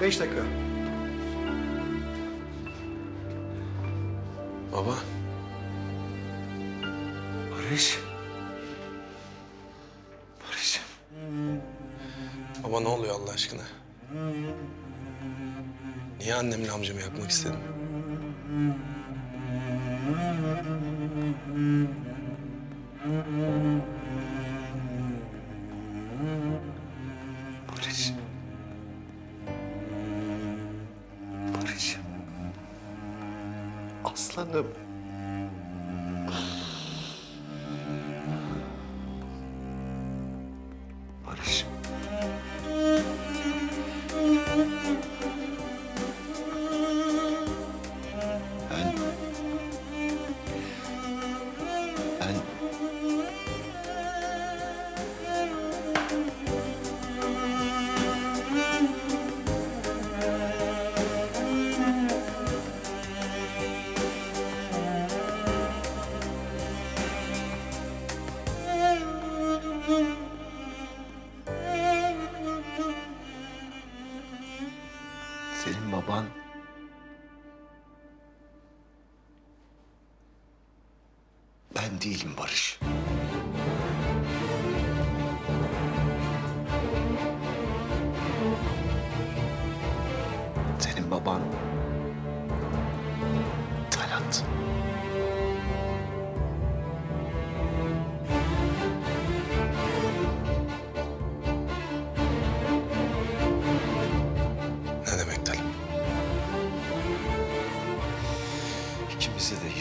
Beş dakika. Baba. Barış. Barış'ım. Baba ne oluyor Allah aşkına? Niye annemle amcamı yakmak istedin? Aslanım.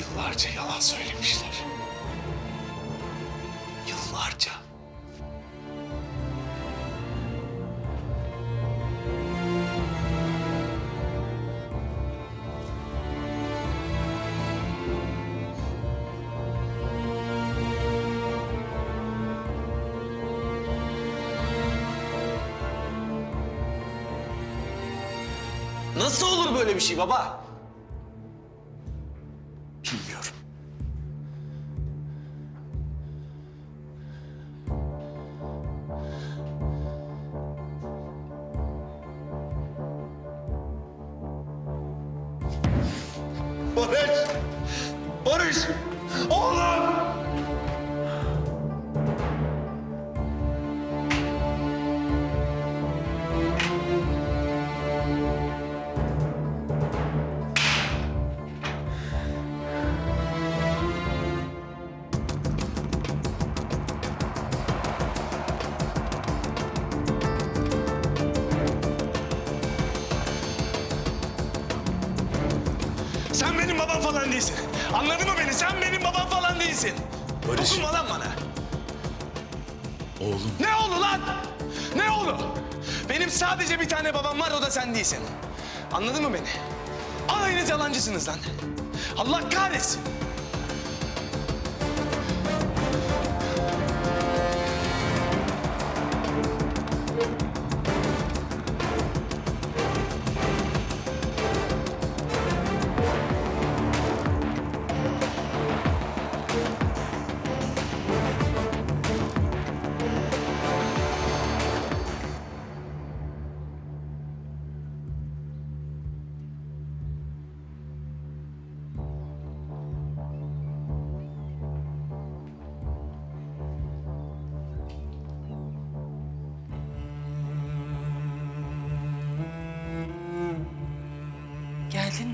Yıllarca yalan söylemişler. Yıllarca. Nasıl olur böyle bir şey baba? Barış! Barış! Oğlum! Benim babam falan değilsin. Anladın mı beni? Sen benim babam falan değilsin. Barış. Dokunma lan bana. Oğlum. Ne oğlu lan? Ne oğlu? Benim sadece bir tane babam var o da sen değilsin. Anladın mı beni? Alayınız yalancısınız lan. Allah kahretsin.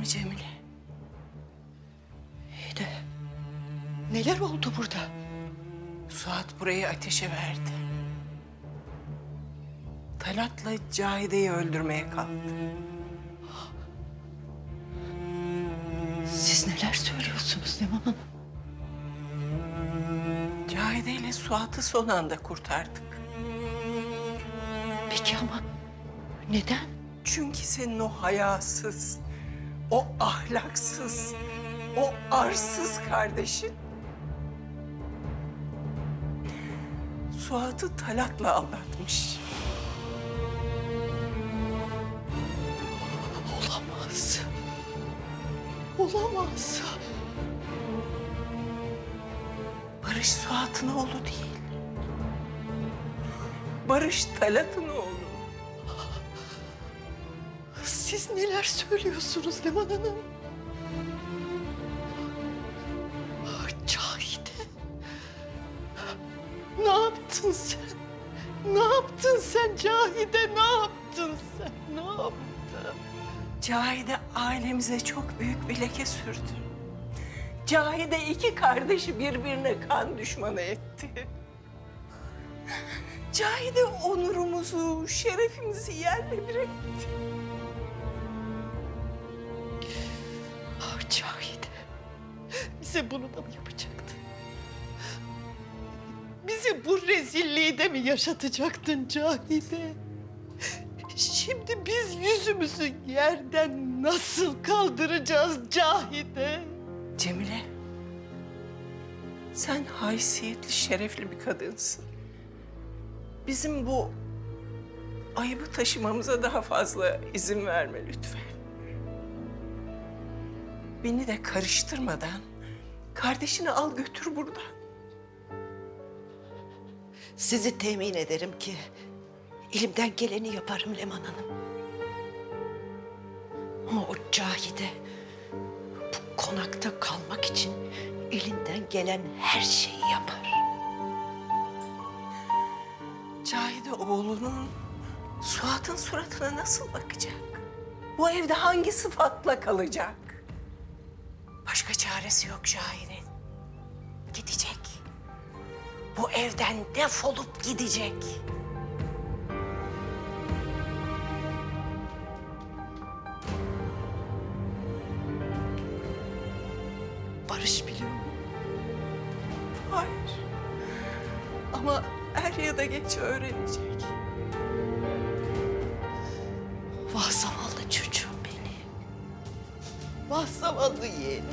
Mi Cemile? İyi de neler oldu burada? Suat burayı ateşe verdi. Talat'la Cahide'yi öldürmeye kalktı. Siz neler söylüyorsunuz Leman Hanım? Cahide ile Suat'ı son anda kurtardık. Peki ama neden? Çünkü senin o hayasız, o ahlaksız, o arsız kardeşin... Suat'ı Talat'la aldatmış. Olamaz. Olamaz. Barış Suat'ın oğlu değil. Barış Talat'ın oğlu. Siz neler söylüyorsunuz Leman Hanım? Ah Cahide. Ne yaptın sen? Ne yaptın sen Cahide? Ne yaptın sen? Ne yaptın? Cahide ailemize çok büyük bir leke sürdü. Cahide iki kardeşi birbirine kan düşmanı etti. Cahide onurumuzu, şerefimizi yerle bir etti. Bunu da mı yapacaktın? Bizi bu rezilliği de mi yaşatacaktın Cahide? Şimdi biz yüzümüzü yerden nasıl kaldıracağız Cahide? Cemile, sen haysiyetli, şerefli bir kadınsın. Bizim bu ayıbı taşımamıza daha fazla izin verme lütfen. Beni de karıştırmadan kardeşini al götür buradan. Sizi temin ederim ki elimden geleni yaparım Leman Hanım. Ama o Cahide bu konakta kalmak için elinden gelen her şeyi yapar. Cahide oğlunun Suat'ın suratına nasıl bakacak? Bu evde hangi sıfatla kalacak? Başka çaresi yok Cahide'nin. Gidecek. Bu evden defolup gidecek. Vah zavallı yeğenim.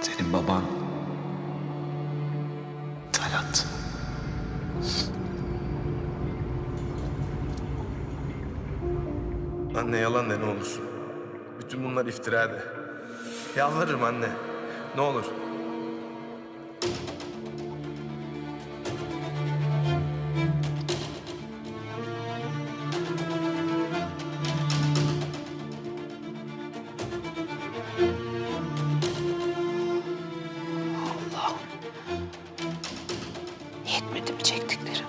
Senin baban Talat. Anne yalan de ne olursun. Bütün bunlar iftira. Yalvarırım anne. Ne olur. Yetmedi mi çektiklerim?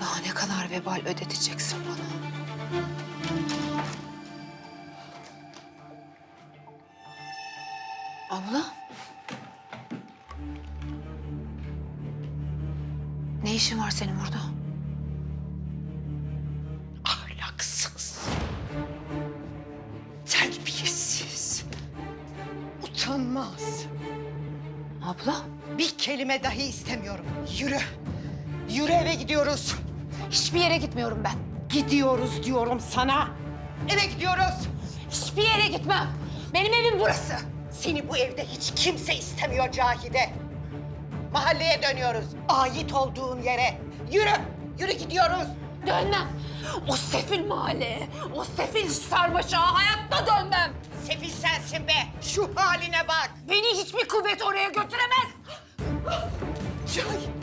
Daha ne kadar vebal ödeteceksin bana? Abla? Ne işin var senin burada? Ahlaksız. Terbiyesiz. Utanmaz. Abla? Bir kelime dahi istemiyorum. Yürü. Yürü eve gidiyoruz. Hiçbir yere gitmiyorum ben. Gidiyoruz diyorum sana. Eve gidiyoruz. Hiçbir yere gitmem. Benim evim burası. Seni bu evde hiç kimse istemiyor Cahide. Mahalleye dönüyoruz. Ait olduğun yere. Yürü. Yürü gidiyoruz. Dönmem. O sefil mahalleye, o sefil sarmaşağa hayatta dönmem. Sefil sensin be. Şu haline bak. Beni hiçbir kuvvet oraya götüremez. Cahide.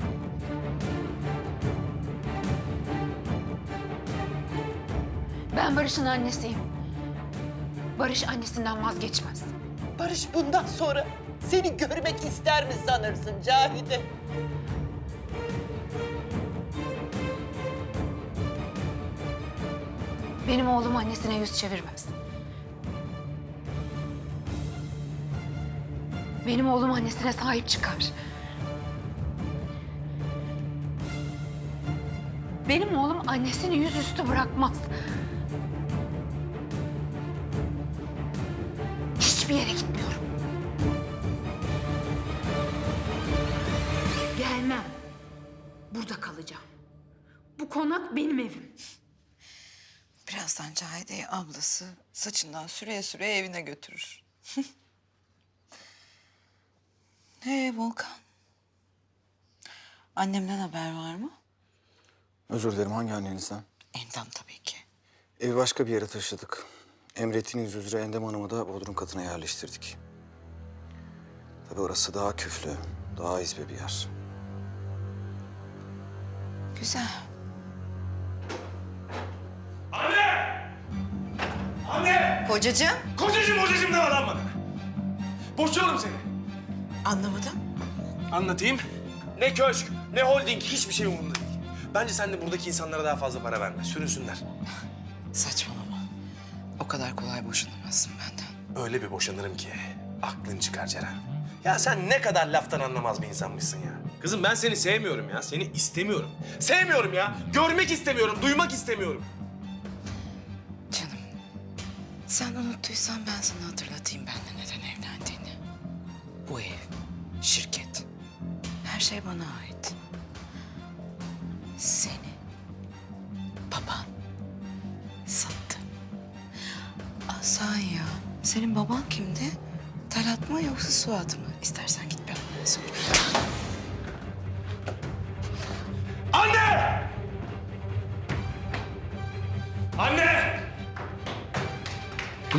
Ben Barış'ın annesiyim. Barış annesinden vazgeçmez. Barış bundan sonra seni görmek ister mi sanırsın Cahide? Benim oğlum annesine yüz çevirmez. Benim oğlum annesine sahip çıkar. Benim oğlum annesini yüzüstü bırakmaz. Konak benim evim. Birazdan Cahide'yi ablası saçından süreye süreye evine götürür. Ee Volkan? Annemden haber var mı? Özür dilerim hangi annenizden? Endam tabii ki. Evi başka bir yere taşıdık. Emrettiğiniz üzere Endem Hanım'ı da Bodrum katına yerleştirdik. Tabii orası daha küflü, daha izbe bir yer. Güzel. Kocacığım. Kocacığım hocacığım deme lan bana. Boşuyorum seni. Anlamadım. Anlatayım. Ne köşk, ne holding hiçbir şey umurumda değil. Bence sen de buradaki insanlara daha fazla para verme. Sürünsünler. Saçmalama. O kadar kolay boşanamazsın benden. Öyle bir boşanırım ki aklın çıkar Ceren. Ya sen ne kadar laftan anlamaz bir insanmışsın ya. Kızım ben seni sevmiyorum ya. Seni istemiyorum. Sevmiyorum ya. Görmek istemiyorum, duymak istemiyorum. Sen unuttuysan ben sana hatırlatayım benimle neden evlendiğini. Bu ev, şirket, her şey bana ait. Seni, baban sattı. Asan ya, senin baban kimdi? Talat mı yoksa Suat mı? İstersen git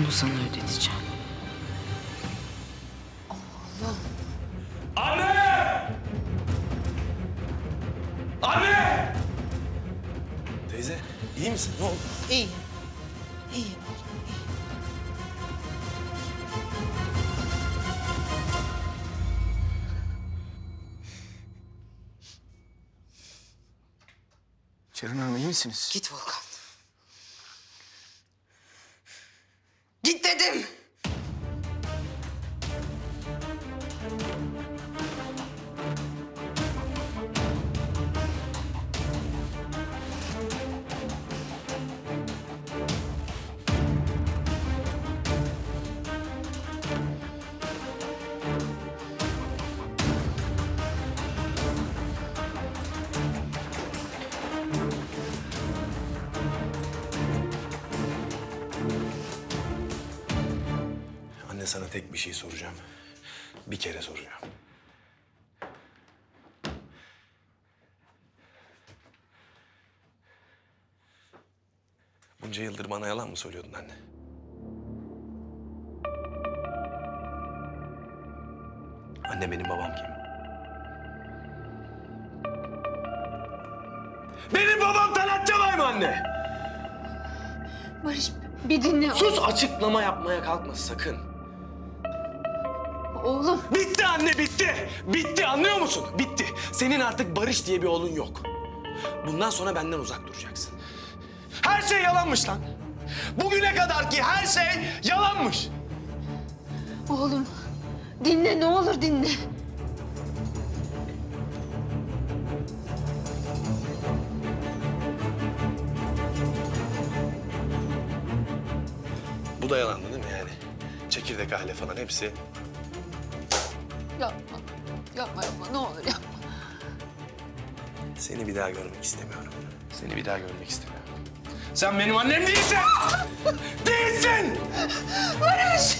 Bunu sana ödeteceğim. Anne! Anne! Teyze, iyi misin? Ne oldu? İyi. İyi. Ceren Hanım iyi misiniz? Git Volkan. Sana tek bir şey soracağım. Bir kere soracağım. Bunca yıldır bana yalan mı söylüyordun anne? Anne benim babam kim? Benim babam Talat Çalay mı anne? Barış bir dinle. Sus açıklama yapmaya kalkma sakın. Oğlum. Bitti anne bitti. Bitti anlıyor musun? Bitti. Senin artık Barış diye bir oğlun yok. Bundan sonra benden uzak duracaksın. Her şey yalanmış lan. Bugüne kadar ki her şey yalanmış. Oğlum. Dinle ne olur dinle. Bu da yalandı değil mi yani? Çekirdek aile falan hepsi. Yapma. Yapma yapma ne olur yapma. Seni bir daha görmek istemiyorum. Seni bir daha görmek istemiyorum. Sen benim annem değilsin! değilsin! Barış!